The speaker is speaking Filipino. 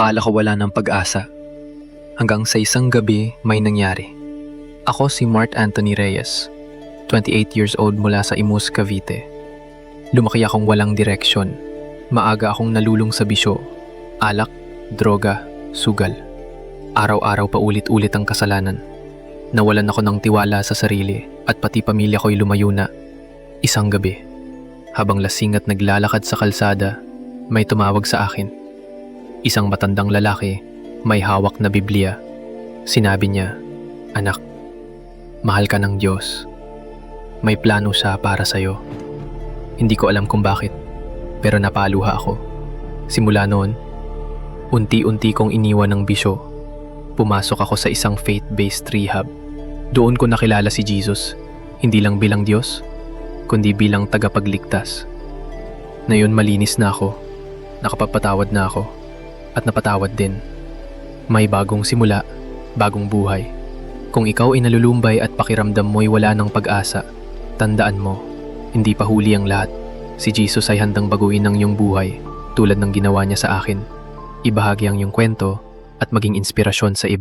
Akala ko wala ng pag-asa. Hanggang sa isang gabi may nangyari. Ako si Mart Anthony Reyes, 28 years old mula sa Imus, Cavite. Lumaki akong walang direksyon. Maaga akong nalulung sa bisyo, alak, droga, sugal. Araw-araw pa ulit-ulit ang kasalanan. Nawalan ako ng tiwala sa sarili at pati pamilya ko'y lumayo na. Isang gabi, habang lasing at naglalakad sa kalsada, may tumawag sa akin. Isang matandang lalaki, may hawak na Biblia. Sinabi niya, Anak, mahal ka ng Diyos. May plano siya para sa'yo. Hindi ko alam kung bakit, pero napaluha ako. Simula noon, unti-unti kong iniwan ng bisyo. Pumasok ako sa isang faith-based rehab. Doon ko nakilala si Jesus, hindi lang bilang Diyos, kundi bilang tagapagligtas. Ngayon malinis na ako, nakapagpatawad na ako, at napatawad din. May bagong simula, bagong buhay. Kung ikaw ay nalulumbay at pakiramdam mo'y wala ng pag-asa, tandaan mo, hindi pa huli ang lahat. Si Jesus ay handang baguhin ang iyong buhay tulad ng ginawa niya sa akin. Ibahagi ang iyong kwento at maging inspirasyon sa iba.